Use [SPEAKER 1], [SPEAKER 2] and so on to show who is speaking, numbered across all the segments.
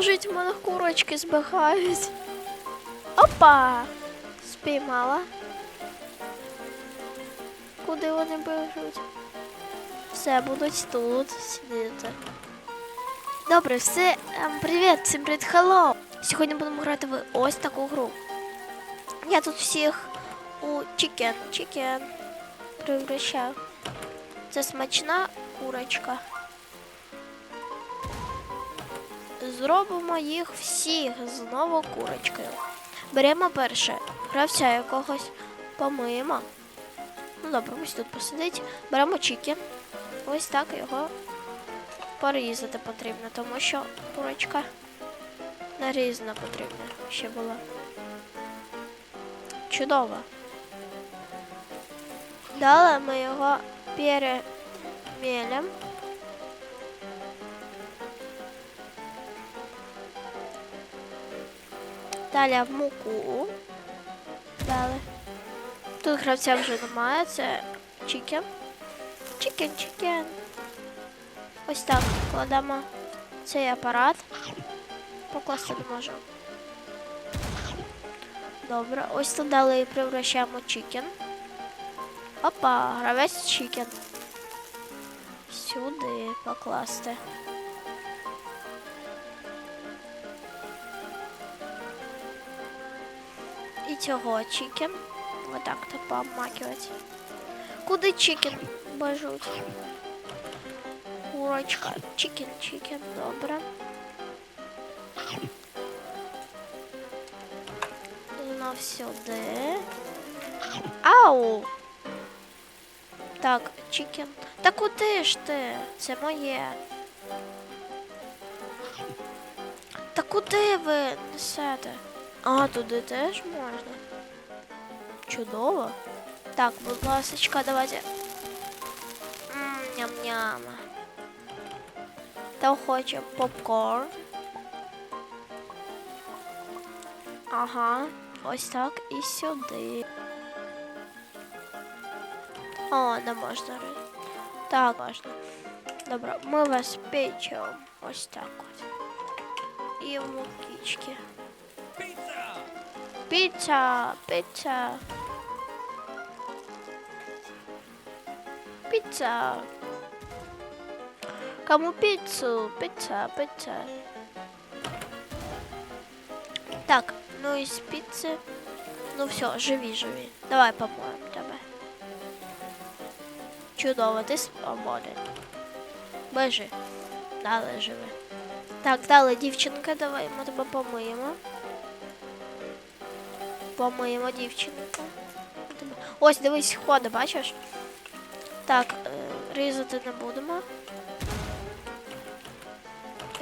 [SPEAKER 1] допоможіть, у мене курочки збігають. Опа! Спіймала. Куди вони біжуть? Все, будуть тут сидіти. Добре, все. ем, Привіт, всім привіт, хелло! Сьогодні будемо грати в ось таку гру. Я тут всіх у чікен, чікен превращаю. Це смачна курочка. Зробимо їх всіх знову курочкою. Беремо перше гравця якогось, помиємо. Ну добре, ось тут посидить. Беремо чікен. Ось так його порізати потрібно, тому що курочка нарізана потрібна ще була. Чудово. Далі ми його перемелем. Далі в муку. Далі. Тут гравця вже немає, це чікен. Чікен, чікен. Ось так кладемо цей апарат. Покласти не можу. Добре, ось тут далі превращаємо чікен. Опа, гравець чікен. Сюди покласти. Цього чікен. Отак то пообмакувати. Куди чікен бежуть? Курочка. Чікен, чікен, добре. Знов сюди. Ау! Так, чікен. Та куди ж ти? Це моє. Та куди ви несете? А, туди теж можна. Чудово. Так, будь ласка, давайте. М, Ням-ням. Та хоче попкорн. Ага, ось так і сюди. О, не можна. ри- Так, можна. Добре, ми вас печемо. Ось так от. І в мукічки. Піца, піца. Піца. Кому піцу? Піца, піца. Так, ну із піци. Ну все, живі, живі. Давай помоємо тебе. Чудово, ти свободен. Бежи. Далі живи. Так, далі, дівчинка, давай ми тебе помиємо. Помиємо дівчинку. Ось, дивись, ходи, бачиш? Так, е, різати не будемо.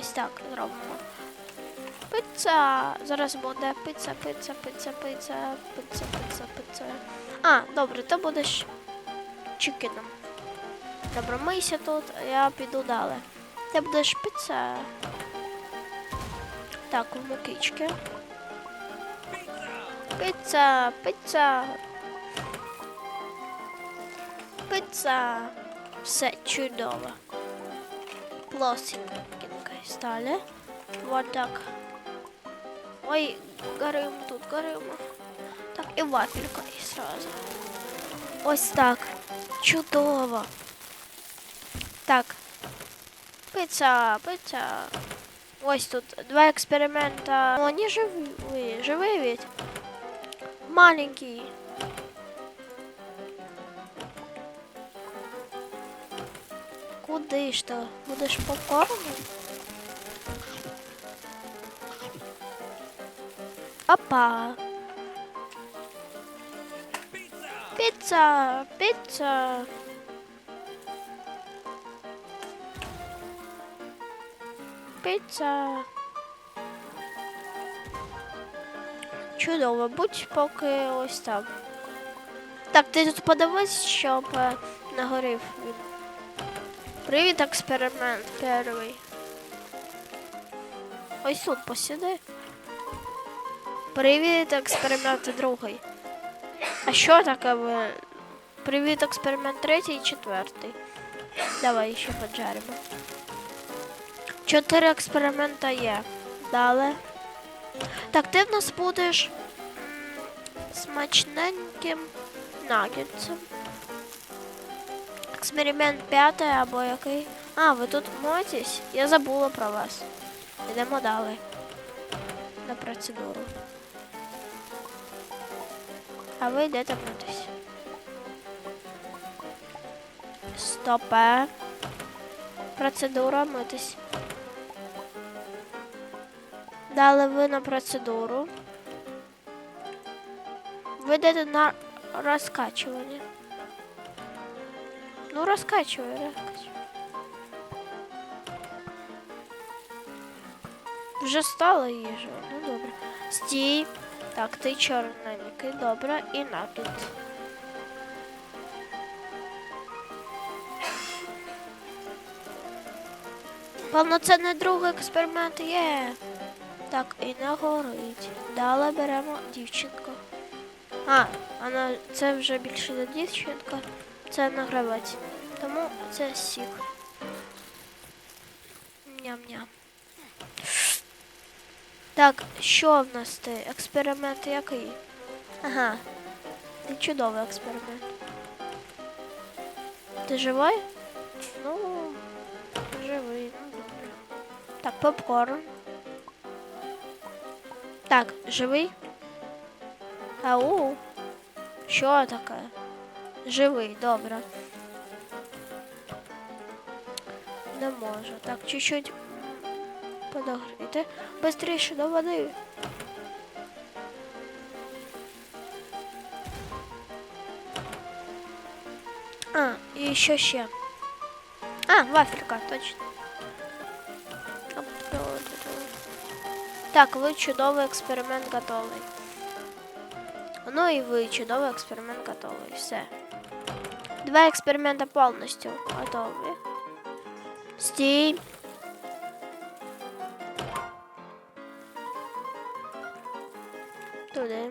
[SPEAKER 1] Ось так зробимо. Пицца. Зараз буде пицца, пицца, пицца, пицца, пицца, пицца, пицца. А, добре, ти будеш чикеном. Добре, мийся тут, я піду далі. Ти будеш пицца. Так, в мукички. Пицца, пицца. Пицца. Все чудово. Плосенько стали. Вот так. Ой, горим тут, горим. Так, і вафелька і сразу. Ось так. Чудово. Так. Пицца, пицца. Ось тут два експеримента. Ну, они живые, живые ведь. Маленький. Куди ж то? Будеш попкорном? Опа. Пицца, пицца. Пицца. Чудово, будь поки ось там. Так, ти тут подивись, щоб е, нагорів він. Привіт, експеримент перший. Ось тут посіди. Привіт, експеримент другий. А що таке ви? Привіт, експеримент третій і четвертий. Давай ще поджаримо. Чотири експеримента є. Далі. Так, ти в нас будеш смачненьким нагетсом. Експеримент п'ятий або який. А, ви тут моєтесь? Я забула про вас. Йдемо далі. На процедуру. А ви йдете митись. Стопе. Процедура митись. Дали ви на процедуру. Ви йдете на розкачування. Ну, розкачуй, розкачуй. Вже стало їжа. Ну добре. Стій. Так, ти чорненький, добре, і накид. Повноцінний другий експеримент є. Так, і не горить. Далі беремо дівчинку. А, вона це вже більше не дівчинка, це награвець. Тому це сік. Ням-ням. Так, що в нас ти? Експеримент який? Ага. Чудовий експеримент. Ти живий? Ну, живий, ну добре. Так, попкорн. Так, живий? Ау. Що таке? Живий, добре. Не можу. Так, чуть-чуть подогріти. Быстріше до води. А, і що ще? А, вафелька, точно. Так, ви чудовий експеримент готовий. Ну і ви чудовий експеримент готовий. Все. Два експеримента повністю готові. Стій. Туди.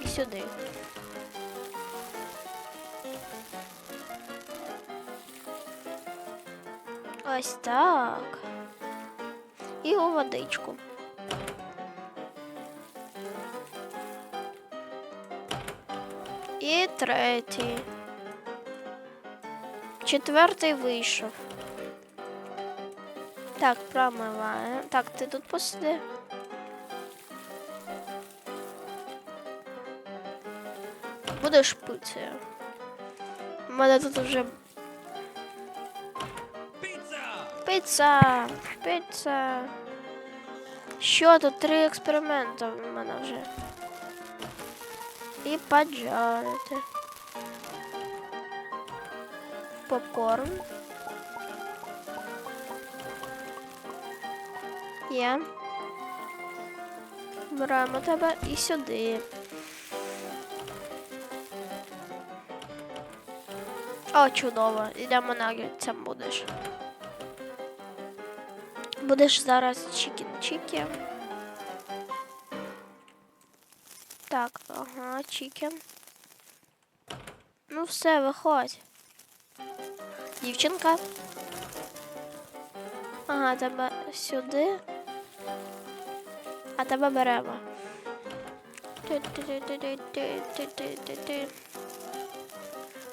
[SPEAKER 1] І сюди. Ось так. І у водичку. І третій. Четвертий вийшов. Так, промиваємо. Так, ти тут посиди. Будеш пити. У мене тут вже Піца! Піца! Що тут? Три експерименти в мене вже. І поджарити. Попкорн. Є. Беремо тебе і сюди. О, чудово. Ідемо нагетсом будеш будеш зараз чікен-чікен. Так, ага, чікен. Ну все, виходь. Дівчинка. Ага, тебе сюди. А тебе беремо.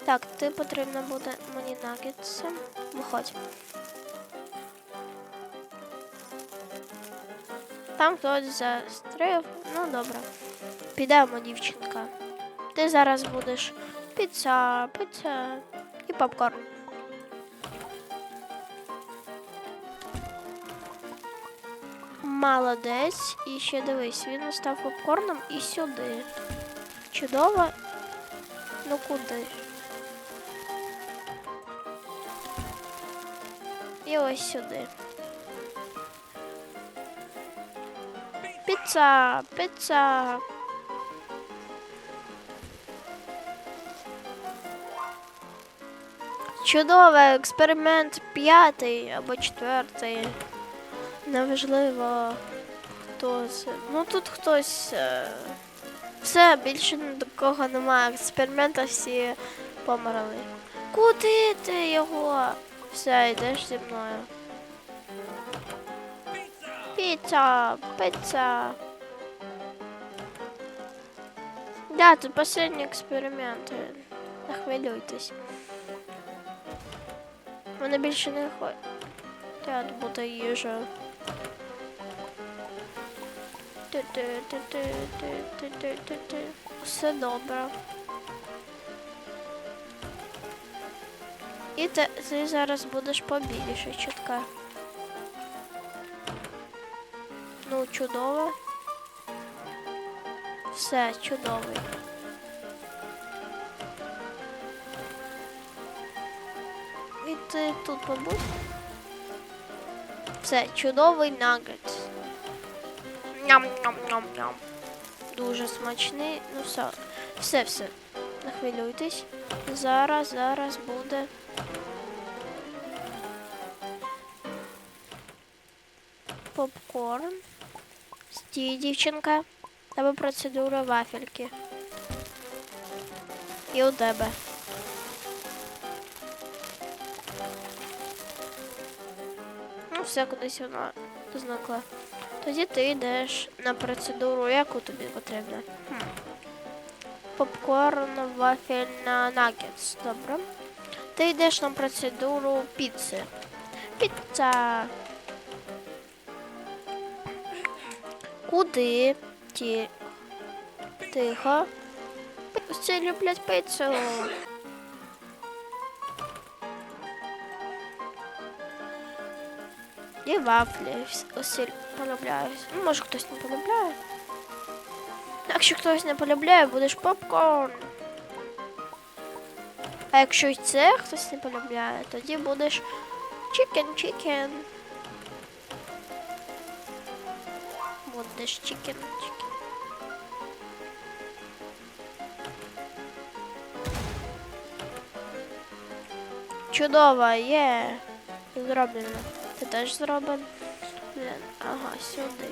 [SPEAKER 1] Так, ти потрібно буде мені нагетсом. Виходь. Там хтось застрив. Ну добре. Підемо, дівчинка. Ти зараз будеш піца, піца і попкорн. Молодець. І ще дивись, він став попкорном і сюди. Чудово. Ну куди? І ось сюди. Піца, піца. Чудовий експеримент п'ятий або четвертий. Неважливо хто це. Ну тут хтось. е, Все, більше ні до кого немає. Експеримента всі померли. Куди ти його? Все, йдеш зі мною. Піца, піца. Да, це останні експерименти. Не хвилюйтесь. Вони більше не бути їжею. Ти-ти-ти-ти-ти-ти-ти-ти. Все добре. І ти, ти зараз будеш побільше чітка. Чудово. Все, чудовий. І ти тут побудь. Все, чудовий нагет. Ням-ням-ням-ням. Дуже смачний. Ну все, все, все. Не хвилюйтесь. Зараз, зараз буде. Попкорн. Стій, дівчинка. Тебе процедура вафельки. І у тебе. Ну, все кудись вона зникла. Тоді ти йдеш на процедуру, яку тобі потрібно. Попкорн, вафельна нагетс. Добре. Ти йдеш на процедуру піци. Піца. Куди? Ті. Тихо. Всі люблять пиццу. І вафлі усі полюбляють. Ну, може хтось не полюбляє. Якщо хтось не полюбляє, будеш попкорн. А якщо й це хтось не полюбляє, тоді будеш чикен Будеш чикен чикен. Чудово, є. Зроблено. Ти теж зробив? Блін, ага, сюди.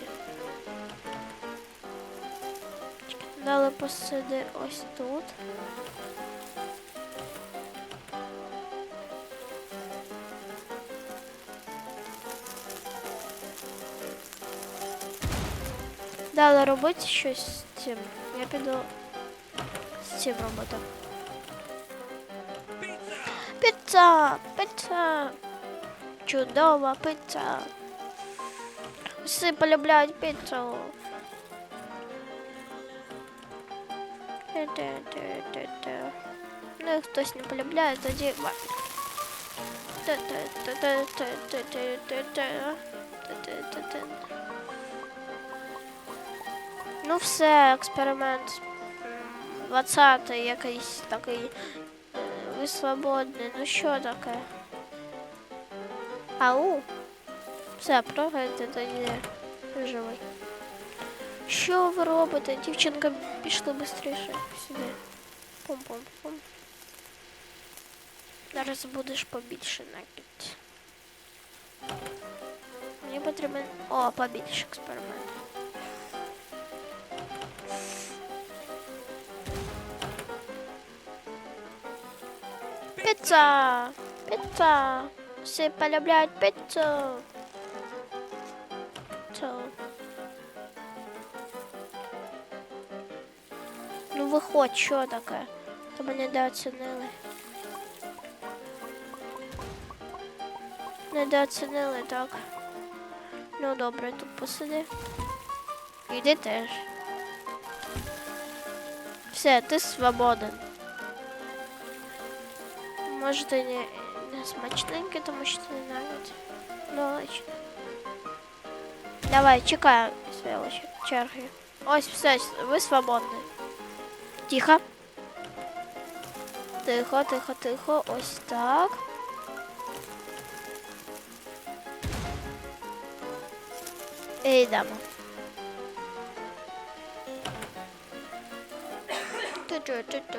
[SPEAKER 1] Далі посиди ось тут. Далі робити щось з цим. Я піду з цим робити. Піца! Піца! Чудова піца! Всі полюбляють піцу. Те-те-те-те-те. Ну, як хтось не полюбляє, тоді вафель. Те-те-те-те-те-те-те-те. Те-те-те-те. Ну все, експеримент. 20-й якийсь такий. е, Ви свободні. Ну що таке? Ау. Все, програйте тоді живий. Що ви робите? Дівчинка пішли швидше сюди. Пум-пум-пум. Зараз будеш побільше накид. Мені потрібен... О, побільше експеримент. Піца! Піца! Всі полюбляють піцу. Піцу. Ну виходь, що таке? Тебе недооцінили. Недооцінили, так. Ну добре, тут посиди. Іди теж. Все, ти свободен. може і э, не, не смачненьке, тому що не навіть молочне. Давай, чекаємо своєї черги. Ось все, ви свободні. Тихо. Тихо, тихо, тихо. Ось так. І йдемо. Ту-ту-ту-ту.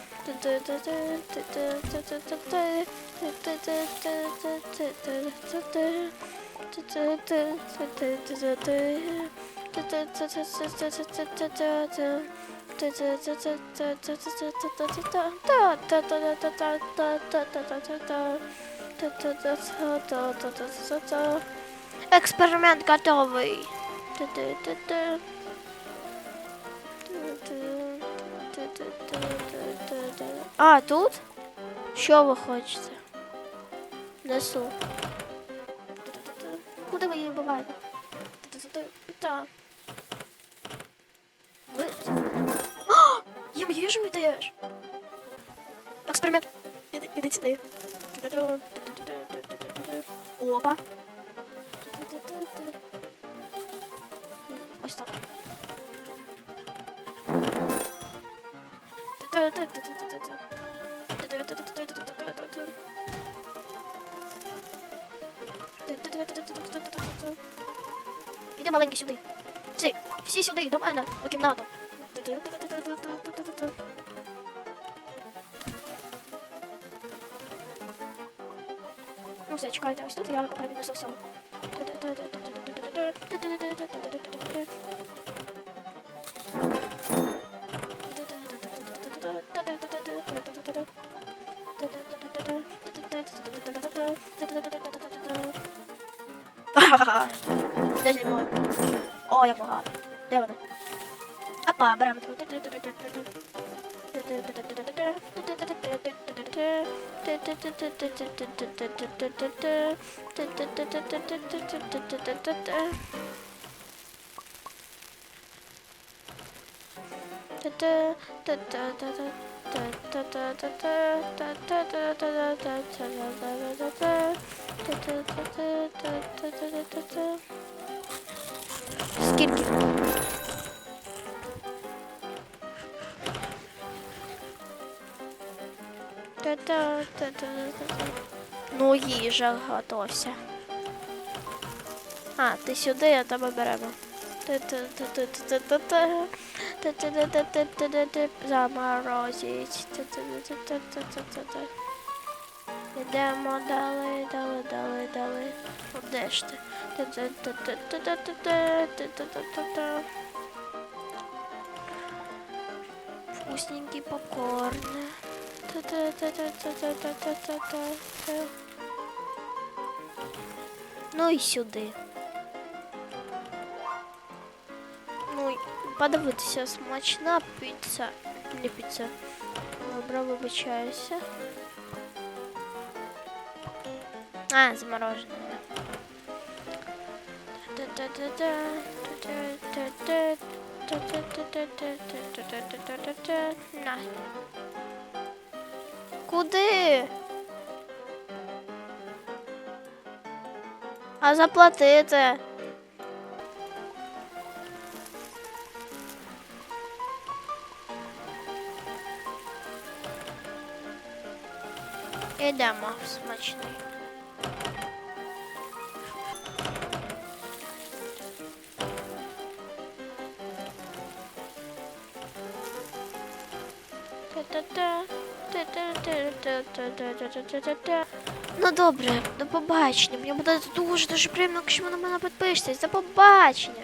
[SPEAKER 1] Эксперимент готовый. Thank you готовий. А, тут? Що ви хочете? Несу. Куди ви її буваєте? Іди маленький сюди. Всі, всі сюди, до мене, у кімнату. Ну все, чекайте, ось тут я поки все. Де Подожди, мой. О, я погано. Де вона? Апа, беремо. Скільки? Та-та-та-та-та-та. Ну, їжа готовся. А, ти сюди, я тебе беремо. Заморозить. Йдемо далі, далі, далі, далі. Де ж ти? Вкусненький попкорн. Ну и сюди. Ну, подивитися смачна пицца или пицца. Ну, Добре, вибачаюся. А, заморожена. На. Куди? А заплатити? Ідемо смачний. Ну добре, до побачення. Мені буде дуже дуже приємно, якщо ви на мене підпишетесь. До побачення.